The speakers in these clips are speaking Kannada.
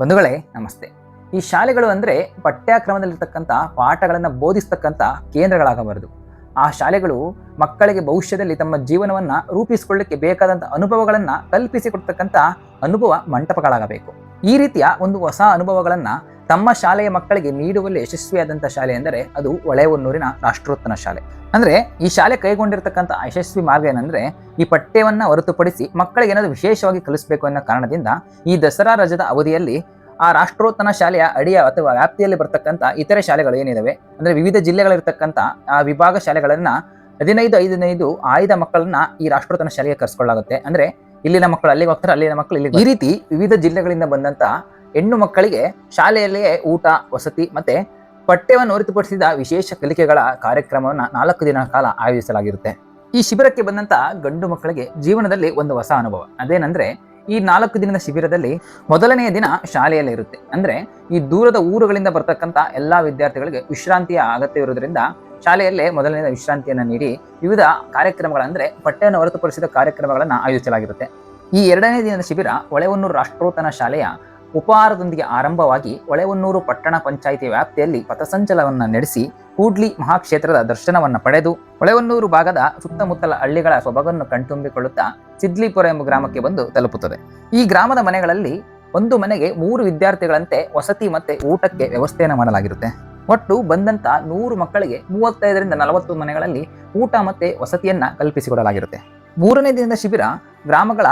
ಬಂಧುಗಳೇ, ನಮಸ್ತೆ. ಈ ಶಾಲೆಗಳು ಅಂದರೆ ಪಠ್ಯಕ್ರಮದಲ್ಲಿರ್ತಕ್ಕಂಥ ಪಾಠಗಳನ್ನು ಬೋಧಿಸ್ತಕ್ಕಂಥ ಕೇಂದ್ರಗಳಾಗಬಾರದು. ಆ ಶಾಲೆಗಳು ಮಕ್ಕಳಿಗೆ ಭವಿಷ್ಯದಲ್ಲಿ ತಮ್ಮ ಜೀವನವನ್ನು ರೂಪಿಸಿಕೊಳ್ಳಿಕ್ಕೆ ಬೇಕಾದಂಥ ಅನುಭವಗಳನ್ನು ಕಲ್ಪಿಸಿಕೊಡ್ತಕ್ಕಂಥ ಅನುಭವ ಮಂಟಪಗಳಾಗಬೇಕು. ಈ ರೀತಿಯ ಒಂದು ಹೊಸ ಅನುಭವಗಳನ್ನು ತಮ್ಮ ಶಾಲೆಯ ಮಕ್ಕಳಿಗೆ ನೀಡುವಲ್ಲಿ ಯಶಸ್ವಿಯಾದಂಥ ಶಾಲೆ ಎಂದರೆ ಅದು ಹೊಳೆಹೊನ್ನೂರಿನ ರಾಷ್ಟ್ರೋತ್ತನ ಶಾಲೆ. ಅಂದರೆ ಈ ಶಾಲೆ ಕೈಗೊಂಡಿರ್ತಕ್ಕಂಥ ಯಶಸ್ವಿ ಮಾರ್ಗ ಏನಂದರೆ ಈ ಪಠ್ಯವನ್ನು ಹೊರತುಪಡಿಸಿ ಮಕ್ಕಳಿಗೆ ಏನಾದರೂ ವಿಶೇಷವಾಗಿ ಕಲಿಸಬೇಕು ಅನ್ನೋ ಕಾರಣದಿಂದ ಈ ದಸರಾ ರಜದ ಅವಧಿಯಲ್ಲಿ ಆ ರಾಷ್ಟ್ರೋತ್ತನ ಶಾಲೆಯ ಅಡಿಯ ಅಥವಾ ವ್ಯಾಪ್ತಿಯಲ್ಲಿ ಬರ್ತಕ್ಕಂಥ ಇತರೆ ಶಾಲೆಗಳು ಏನಿದಾವೆ? ಅಂದ್ರೆ ವಿವಿಧ ಜಿಲ್ಲೆಗಳಿರ್ತಕ್ಕಂಥ ಆ ವಿಭಾಗ ಶಾಲೆಗಳನ್ನು ಹದಿನೈದು ಐದನೈದು ಆಯ್ದ ಮಕ್ಕಳನ್ನ ಈ ರಾಷ್ಟ್ರೋತ್ತನ ಶಾಲೆಗೆ ಕರೆಸ್ಕೊಳ್ಳಾಗುತ್ತೆ ಅಂದ್ರೆ ಇಲ್ಲಿನ ಮಕ್ಕಳು ಅಲ್ಲಿಗೆ ಹೋಗ್ತಾರೆ ಅಲ್ಲಿನ ಮಕ್ಕಳು ಇಲ್ಲಿ ಈ ರೀತಿ ವಿವಿಧ ಜಿಲ್ಲೆಗಳಿಂದ ಬಂದಂತ ಹೆಣ್ಣು ಮಕ್ಕಳಿಗೆ ಶಾಲೆಯಲ್ಲಿಯೇ ಊಟ, ವಸತಿ ಮತ್ತೆ ಪಠ್ಯವನ್ನು ಹೊರತುಪಡಿಸಿದ ವಿಶೇಷ ಕಲಿಕೆಗಳ ಕಾರ್ಯಕ್ರಮವನ್ನು ನಾಲ್ಕು ದಿನಗಳ ಕಾಲ ಆಯೋಜಿಸಲಾಗಿರುತ್ತೆ. ಈ ಶಿಬಿರಕ್ಕೆ ಬಂದಂಥ ಗಂಡು ಮಕ್ಕಳಿಗೆ ಜೀವನದಲ್ಲಿ ಒಂದು ಹೊಸ ಅನುಭವ. ಅದೇನಂದ್ರೆ, ಈ ನಾಲ್ಕು ದಿನದ ಶಿಬಿರದಲ್ಲಿ ಮೊದಲನೆಯ ದಿನ ಶಾಲೆಯಲ್ಲಿ ಇರುತ್ತೆ. ಅಂದ್ರೆ, ಈ ದೂರದ ಊರುಗಳಿಂದ ಬರ್ತಕ್ಕಂಥ ಎಲ್ಲಾ ವಿದ್ಯಾರ್ಥಿಗಳಿಗೆ ವಿಶ್ರಾಂತಿಯ ಅಗತ್ಯವಿರುವುದರಿಂದ ಶಾಲೆಯಲ್ಲೇ ಮೊದಲನೇ ವಿಶ್ರಾಂತಿಯನ್ನು ನೀಡಿ ವಿವಿಧ ಕಾರ್ಯಕ್ರಮಗಳಂದರೆ ಪಠ್ಯವನ್ನು ಹೊರತುಪಡಿಸಿದ ಕಾರ್ಯಕ್ರಮಗಳನ್ನು ಆಯೋಜಿಸಲಾಗಿರುತ್ತೆ. ಈ ಎರಡನೇ ದಿನದ ಶಿಬಿರ ಹೊಳೆಹೊನ್ನೂರು ರಾಷ್ಟ್ರೋತ್ತನ ಶಾಲೆಯ ಉಪಹಾರದೊಂದಿಗೆ ಆರಂಭವಾಗಿ ಹೊಳೆಹೊನ್ನೂರು ಪಟ್ಟಣ ಪಂಚಾಯಿತಿ ವ್ಯಾಪ್ತಿಯಲ್ಲಿ ಪಥಸಂಚಲನವನ್ನು ನಡೆಸಿ ಕೂಡ್ಲಿ ಮಹಾಕ್ಷೇತ್ರದ ದರ್ಶನವನ್ನು ಪಡೆದು ಹೊಳೆಹೊನ್ನೂರು ಭಾಗದ ಸುತ್ತಮುತ್ತಲ ಹಳ್ಳಿಗಳ ಸೊಬಗನ್ನು ಕಣ್ತುಂಬಿಕೊಳ್ಳುತ್ತಾ ಸಿದ್ಲಿಪುರ ಎಂಬ ಗ್ರಾಮಕ್ಕೆ ಬಂದು ತಲುಪುತ್ತದೆ. ಈ ಗ್ರಾಮದ ಮನೆಗಳಲ್ಲಿ ಒಂದು ಮನೆಗೆ ಮೂರು ವಿದ್ಯಾರ್ಥಿಗಳಂತೆ ವಸತಿ ಮತ್ತೆ ಊಟಕ್ಕೆ ವ್ಯವಸ್ಥೆಯನ್ನು ಮಾಡಲಾಗಿರುತ್ತೆ. ಒಟ್ಟು ಬಂದಂತ ನೂರು ಮಕ್ಕಳಿಗೆ ಮೂವತ್ತೈದರಿಂದ ನಲವತ್ತು ಮನೆಗಳಲ್ಲಿ ಊಟ ಮತ್ತೆ ವಸತಿಯನ್ನ ಕಲ್ಪಿಸಿಕೊಡಲಾಗಿರುತ್ತೆ. ಮೂರನೇ ದಿನದ ಶಿಬಿರ ಗ್ರಾಮಗಳ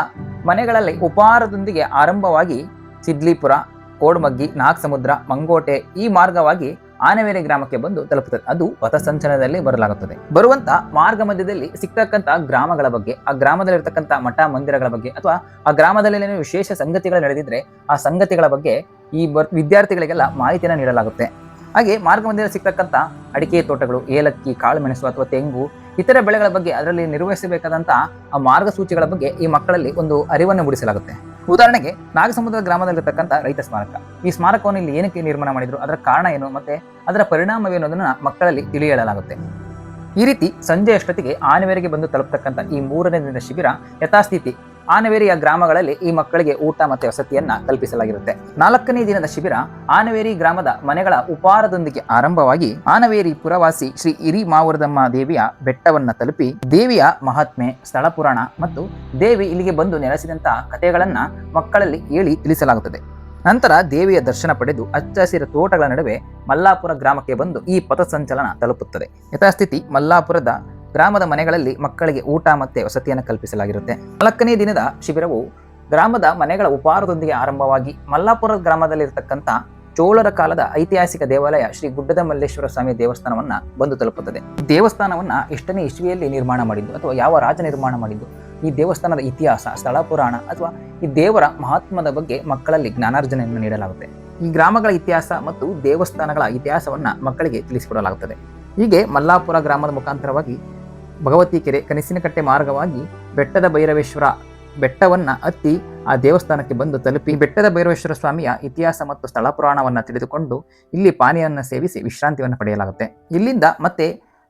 ಮನೆಗಳಲ್ಲಿ ಉಪಹಾರದೊಂದಿಗೆ ಆರಂಭವಾಗಿ ಸಿದ್ಲಿಪುರ ಕೋಡ್ಮಗ್ಗಿ, ನಾಗಸಮುದ್ರ, ಮಂಗೋಟೆ ಈ ಮಾರ್ಗವಾಗಿ ಆನೆವೇರಿ ಗ್ರಾಮಕ್ಕೆ ಬಂದು ತಲುಪುತ್ತದೆ. ಅದು ಪಥಸಂಚಲನದಲ್ಲಿ ಬರಲಾಗುತ್ತದೆ. ಬರುವಂತ ಮಾರ್ಗ ಮಧ್ಯದಲ್ಲಿ ಸಿಗ್ತಕ್ಕಂಥ ಗ್ರಾಮಗಳ ಬಗ್ಗೆ, ಆ ಗ್ರಾಮದಲ್ಲಿರ್ತಕ್ಕಂಥ ಮಠ ಮಂದಿರಗಳ ಬಗ್ಗೆ ಅಥವಾ ಆ ಗ್ರಾಮದಲ್ಲಿ ವಿಶೇಷ ಸಂಗತಿಗಳು ನಡೆದಿದ್ರೆ ಆ ಸಂಗತಿಗಳ ಬಗ್ಗೆ ಈ ವಿದ್ಯಾರ್ಥಿಗಳಿಗೆಲ್ಲ ಮಾಹಿತಿಯನ್ನು ನೀಡಲಾಗುತ್ತೆ. ಹಾಗೆ ಮಾರ್ಗ ಮಧ್ಯದಲ್ಲಿ ಸಿಗ್ತಕ್ಕಂಥ ಅಡಿಕೆ ತೋಟಗಳು, ಏಲಕ್ಕಿ, ಕಾಳುಮೆಣಸು ಅಥವಾ ತೆಂಗು, ಇತರ ಬೆಳೆಗಳ ಬಗ್ಗೆ ಅದರಲ್ಲಿ ನಿರ್ವಹಿಸಬೇಕಾದಂಥ ಆ ಮಾರ್ಗಸೂಚಿಗಳ ಬಗ್ಗೆ ಈ ಮಕ್ಕಳಲ್ಲಿ ಒಂದು ಅರಿವನ್ನು ಮೂಡಿಸಲಾಗುತ್ತೆ. ಉದಾಹರಣೆಗೆ ನಾಗಸಮುದ್ರ ಗ್ರಾಮದಲ್ಲಿರ್ತಕ್ಕಂಥ ರೈತ ಸ್ಮಾರಕ. ಈ ಸ್ಮಾರಕವನ್ನು ಇಲ್ಲಿ ಏನಕ್ಕೆ ನಿರ್ಮಾಣ ಮಾಡಿದ್ರು, ಅದರ ಕಾರಣ ಏನು ಮತ್ತೆ ಅದರ ಪರಿಣಾಮವೇನು ಅನ್ನೋದನ್ನ ಮಕ್ಕಳಲ್ಲಿ ತಿಳಿಯಲಾಗುತ್ತೆ ಈ ರೀತಿ ಸಂಜೆ ಅಷ್ಟೊತ್ತಿಗೆ ಆನೆವೇರಿಗೆ ಬಂದು ತಲುಪತಕ್ಕಂಥ ಈ ಮೂರನೇ ದಿನದ ಶಿಬಿರ ಯಥಾಸ್ಥಿತಿ ಆನೆವೇರಿಯ ಗ್ರಾಮಗಳಲ್ಲಿ ಈ ಮಕ್ಕಳಿಗೆ ಊಟ ಮತ್ತೆ ವಸತಿಯನ್ನ ಕಲ್ಪಿಸಲಾಗಿರುತ್ತೆ. ನಾಲ್ಕನೇ ದಿನದ ಶಿಬಿರ ಆನವೇರಿ ಗ್ರಾಮದ ಮನೆಗಳ ಉಪಹಾರದೊಂದಿಗೆ ಆರಂಭವಾಗಿ ಆನವೇರಿ ಪುರವಾಸಿ ಶ್ರೀ ಇರಿ ಮಾವರದಮ್ಮ ದೇವಿಯ ಬೆಟ್ಟವನ್ನ ತಲುಪಿ ದೇವಿಯ ಮಹಾತ್ಮೆ, ಸ್ಥಳ ಪುರಾಣ ಮತ್ತು ದೇವಿ ಇಲ್ಲಿಗೆ ಬಂದು ನೆಲೆಸಿದಂತಹ ಕಥೆಗಳನ್ನ ಮಕ್ಕಳಲ್ಲಿ ಹೇಳಿ ತಿಳಿಸಲಾಗುತ್ತದೆ. ನಂತರ ದೇವಿಯ ದರ್ಶನ ಪಡೆದು ಹಚ್ಚ ಹಸಿರ ತೋಟಗಳ ನಡುವೆ ಮಲ್ಲಾಪುರ ಗ್ರಾಮಕ್ಕೆ ಬಂದು ಈ ಪಥಸಂಚಲನ ತಲುಪುತ್ತದೆ. ಯಥಾಸ್ಥಿತಿ ಮಲ್ಲಾಪುರದ ಗ್ರಾಮದ ಮನೆಗಳಲ್ಲಿ ಮಕ್ಕಳಿಗೆ ಊಟ ಮತ್ತೆ ವಸತಿಯನ್ನು ಕಲ್ಪಿಸಲಾಗಿರುತ್ತೆ. ನಾಲ್ಕನೇ ದಿನದ ಶಿಬಿರವು ಗ್ರಾಮದ ಮನೆಗಳ ಉಪಹಾರದೊಂದಿಗೆ ಆರಂಭವಾಗಿ ಮಲ್ಲಾಪುರ ಗ್ರಾಮದಲ್ಲಿರ್ತಕ್ಕಂಥ ಚೋಳರ ಕಾಲದ ಐತಿಹಾಸಿಕ ದೇವಾಲಯ ಶ್ರೀ ಗುಡ್ಡದ ಮಲ್ಲೇಶ್ವರ ಸ್ವಾಮಿ ದೇವಸ್ಥಾನವನ್ನ ಬಂದು ತಲುಪುತ್ತದೆ. ದೇವಸ್ಥಾನವನ್ನ ಎಷ್ಟನೇ ಇಸ್ವಿಯಲ್ಲಿ ನಿರ್ಮಾಣ ಮಾಡಿದ್ದು ಅಥವಾ ಯಾವ ರಾಜ ನಿರ್ಮಾಣ ಮಾಡಿದ್ದು, ಈ ದೇವಸ್ಥಾನದ ಇತಿಹಾಸ, ಸ್ಥಳ ಪುರಾಣ ಅಥವಾ ಈ ದೇವರ ಮಹಾತ್ಮದ ಬಗ್ಗೆ ಮಕ್ಕಳಲ್ಲಿ ಜ್ಞಾನಾರ್ಜನೆಯನ್ನು ನೀಡಲಾಗುತ್ತೆ. ಈ ಗ್ರಾಮಗಳ ಇತಿಹಾಸ ಮತ್ತು ದೇವಸ್ಥಾನಗಳ ಇತಿಹಾಸವನ್ನ ಮಕ್ಕಳಿಗೆ ತಿಳಿಸಿಕೊಡಲಾಗುತ್ತದೆ. ಹೀಗೆ ಮಲ್ಲಾಪುರ ಗ್ರಾಮದ ಮುಖಾಂತರವಾಗಿ ಭಗವತಿ ಕೆರೆ ಕನಸಿನಕಟ್ಟೆ ಮಾರ್ಗವಾಗಿ ಬೆಟ್ಟದ ಭೈರವೇಶ್ವರ ಬೆಟ್ಟವನ್ನು ಹತ್ತಿ ಆ ದೇವಸ್ಥಾನಕ್ಕೆ ಬಂದು ತಲುಪಿ ಬೆಟ್ಟದ ಭೈರವೇಶ್ವರ ಸ್ವಾಮಿಯ ಇತಿಹಾಸ ಮತ್ತು ಸ್ಥಳ ಪುರಾಣವನ್ನ ತಿಳಿದುಕೊಂಡು ಇಲ್ಲಿ ಪಾನೀಯವನ್ನು ಸೇವಿಸಿ ವಿಶ್ರಾಂತಿಯನ್ನು ಪಡೆಯಲಾಗುತ್ತೆ. ಇಲ್ಲಿಂದ ಮತ್ತೆ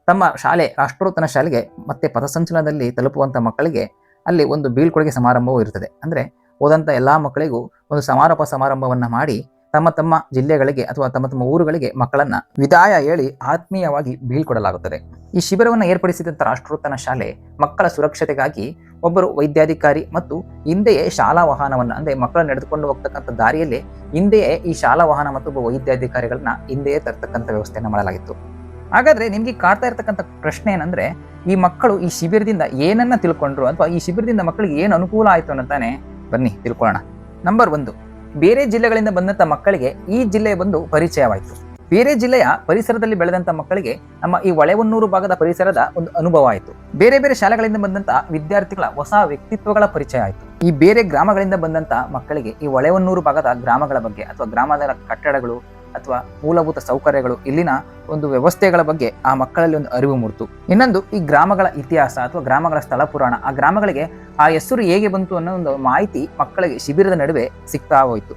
ತಮ್ಮ ಶಾಲೆ ರಾಷ್ಟ್ರೋತ್ತನ ಶಾಲೆಗೆ ಮತ್ತೆ ಪಥಸಂಚಲನದಲ್ಲಿ ತಲುಪುವಂಥ ಮಕ್ಕಳಿಗೆ ಅಲ್ಲಿ ಒಂದು ಬೀಳ್ಕೊಡುಗೆ ಸಮಾರಂಭವೂ ಇರುತ್ತದೆ ಅಂದರೆ ಹೋದಂಥ ಎಲ್ಲ ಮಕ್ಕಳಿಗೂ ಒಂದು ಸಮಾರೋಪ ಸಮಾರಂಭವನ್ನು ಮಾಡಿ ತಮ್ಮ ತಮ್ಮ ಜಿಲ್ಲೆಗಳಿಗೆ ಅಥವಾ ತಮ್ಮ ತಮ್ಮ ಊರುಗಳಿಗೆ ಮಕ್ಕಳನ್ನ ವಿದಾಯ ಹೇಳಿ ಆತ್ಮೀಯವಾಗಿ ಬೀಳ್ಕೊಡಲಾಗುತ್ತದೆ. ಈ ಶಿಬಿರವನ್ನು ಏರ್ಪಡಿಸಿದಂಥ ರಾಷ್ಟ್ರೋತ್ತನ ಶಾಲೆ ಮಕ್ಕಳ ಸುರಕ್ಷತೆಗಾಗಿ ಒಬ್ಬರು ವೈದ್ಯಾಧಿಕಾರಿ ಮತ್ತು ಹಿಂದೆಯೇ ಶಾಲಾ ವಾಹನವನ್ನು ಅಂದರೆ ಮಕ್ಕಳನ್ನು ನಡೆದುಕೊಂಡು ಹೋಗ್ತಕ್ಕಂಥ ದಾರಿಯಲ್ಲಿ ಹಿಂದೆಯೇ ಈ ಶಾಲಾ ವಾಹನ ಮತ್ತು ಒಬ್ಬ ವೈದ್ಯಾಧಿಕಾರಿಗಳನ್ನ ಹಿಂದೆಯೇ ತರ್ತಕ್ಕಂಥ ವ್ಯವಸ್ಥೆಯನ್ನು ಮಾಡಲಾಗಿತ್ತು. ಹಾಗಾದ್ರೆ ನಿಮಗೆ ಕಾಡ್ತಾ ಇರತಕ್ಕಂಥ ಪ್ರಶ್ನೆ ಏನಂದ್ರೆ ಈ ಮಕ್ಕಳು ಈ ಶಿಬಿರದಿಂದ ಏನನ್ನ ತಿಳ್ಕೊಂಡ್ರು ಅಥವಾ ಈ ಶಿಬಿರದಿಂದ ಮಕ್ಕಳಿಗೆ ಏನು ಅನುಕೂಲ ಆಯಿತು ಅನ್ನತಾನೆ ಬನ್ನಿ ತಿಳ್ಕೊಳ್ಳೋಣ. ನಂಬರ್ ಒಂದು. ಬೇರೆ ಜಿಲ್ಲೆಗಳಿಂದ ಬಂದಂಥ ಮಕ್ಕಳಿಗೆ ಈ ಜಿಲ್ಲೆ ಬಂದು ಪರಿಚಯವಾಯಿತು. ಬೇರೆ ಜಿಲ್ಲೆಯ ಪರಿಸರದಲ್ಲಿ ಬೆಳೆದಂಥ ಮಕ್ಕಳಿಗೆ ನಮ್ಮ ಈ ಹೊಳೆಹೊನ್ನೂರು ಭಾಗದ ಪರಿಸರದ ಒಂದು ಅನುಭವ ಆಯಿತು. ಬೇರೆ ಬೇರೆ ಶಾಲೆಗಳಿಂದ ಬಂದಂಥ ವಿದ್ಯಾರ್ಥಿಗಳ ಹೊಸ ವ್ಯಕ್ತಿತ್ವಗಳ ಪರಿಚಯ ಆಯಿತು. ಈ ಬೇರೆ ಗ್ರಾಮಗಳಿಂದ ಬಂದಂಥ ಮಕ್ಕಳಿಗೆ ಈ ಹೊಳೆಹೊನ್ನೂರು ಭಾಗದ ಗ್ರಾಮಗಳ ಬಗ್ಗೆ ಅಥವಾ ಗ್ರಾಮದ ಕಟ್ಟಡಗಳು ಅಥವಾ ಮೂಲಭೂತ ಸೌಕರ್ಯಗಳು ಇಲ್ಲಿನ ಒಂದು ವ್ಯವಸ್ಥೆಗಳ ಬಗ್ಗೆ ಆ ಮಕ್ಕಳಲ್ಲಿ ಒಂದು ಅರಿವು ಮೂಡ್ತು. ಇನ್ನೊಂದು, ಈ ಗ್ರಾಮಗಳ ಇತಿಹಾಸ ಅಥವಾ ಗ್ರಾಮಗಳ ಸ್ಥಳ ಪುರಾಣ, ಆ ಗ್ರಾಮಗಳಿಗೆ ಆ ಹೆಸರು ಹೇಗೆ ಬಂತು ಅನ್ನೋ ಒಂದು ಮಾಹಿತಿ ಮಕ್ಕಳಿಗೆ ಶಿಬಿರದ ನಡುವೆ ಸಿಗ್ತಾ ಹೋಯಿತು.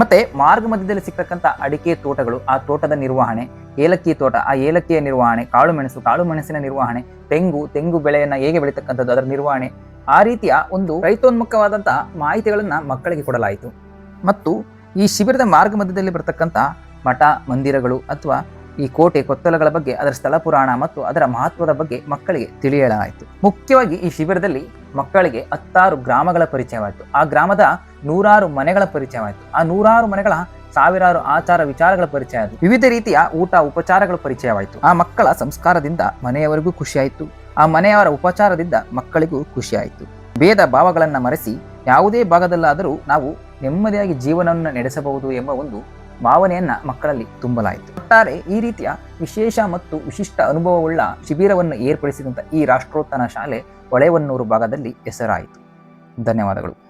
ಮತ್ತೆ ಮಾರ್ಗ ಮಧ್ಯದಲ್ಲಿ ಸಿಗ್ತಕ್ಕಂಥ ಅಡಿಕೆ ತೋಟಗಳು, ಆ ತೋಟದ ನಿರ್ವಹಣೆ, ಏಲಕ್ಕಿ ತೋಟ, ಆ ಏಲಕ್ಕಿಯ ನಿರ್ವಹಣೆ, ಕಾಳು ಮೆಣಸು, ಕಾಳು ಮೆಣಸಿನ ನಿರ್ವಹಣೆ, ತೆಂಗು ತೆಂಗು ಬೆಳೆಯನ್ನು ಹೇಗೆ ಬೆಳೀತಕ್ಕಂಥದ್ದು, ಅದರ ನಿರ್ವಹಣೆ, ಆ ರೀತಿಯ ಒಂದು ರೈತೋನ್ಮುಖವಾದಂಥ ಮಾಹಿತಿಗಳನ್ನು ಮಕ್ಕಳಿಗೆ ಕೊಡಲಾಯಿತು. ಮತ್ತು ಈ ಶಿಬಿರದ ಮಾರ್ಗ ಮಧ್ಯದಲ್ಲಿ ಬರ್ತಕ್ಕಂಥ ಮಠ, ಮಂದಿರಗಳು ಅಥವಾ ಈ ಕೋಟೆ ಕೊತ್ತಲಗಳ ಬಗ್ಗೆ, ಅದರ ಸ್ಥಳ ಪುರಾಣ ಮತ್ತು ಅದರ ಮಹತ್ವದ ಬಗ್ಗೆ ಮಕ್ಕಳಿಗೆ ತಿಳಿಯಲಾಯಿತು. ಮುಖ್ಯವಾಗಿ ಈ ಶಿಬಿರದಲ್ಲಿ ಮಕ್ಕಳಿಗೆ ಹತ್ತಾರು ಗ್ರಾಮಗಳ ಪರಿಚಯವಾಯಿತು. ಆ ಗ್ರಾಮದ ನೂರಾರು ಮನೆಗಳ ಪರಿಚಯವಾಯಿತು. ಆ ನೂರಾರು ಮನೆಗಳ ಸಾವಿರಾರು ಆಚಾರ ವಿಚಾರಗಳ ಪರಿಚಯ ಆಯಿತು ವಿವಿಧ ರೀತಿಯ ಊಟ ಉಪಚಾರಗಳ ಪರಿಚಯವಾಯಿತು. ಆ ಮಕ್ಕಳ ಸಂಸ್ಕಾರದಿಂದ ಮನೆಯವರಿಗೂ ಖುಷಿಯಾಯಿತು. ಆ ಮನೆಯವರ ಉಪಚಾರದಿಂದ ಮಕ್ಕಳಿಗೂ ಖುಷಿಯಾಯಿತು. ಭೇದ ಭಾವಗಳನ್ನು ಮರೆಸಿ ಯಾವುದೇ ಭಾಗದಲ್ಲಾದರೂ ನಾವು ನೆಮ್ಮದಿಯಾಗಿ ಜೀವನವನ್ನು ನಡೆಸಬಹುದು ಎಂಬ ಒಂದು ಭಾವನೆಯನ್ನ ಮಕ್ಕಳಲ್ಲಿ ತುಂಬಲಾಯಿತು. ಒಟ್ಟಾರೆ ಈ ರೀತಿಯ ವಿಶೇಷ ಮತ್ತು ವಿಶಿಷ್ಟ ಅನುಭವವುಳ್ಳ ಶಿಬಿರವನ್ನು ಏರ್ಪಡಿಸಿದಂಥ ಈ ರಾಷ್ಟ್ರೋತ್ತನ ಶಾಲೆ ಹೊಳೆವನ್ನೂರು ಭಾಗದಲ್ಲಿ ಹೆಸರಾಯಿತು. ಧನ್ಯವಾದಗಳು.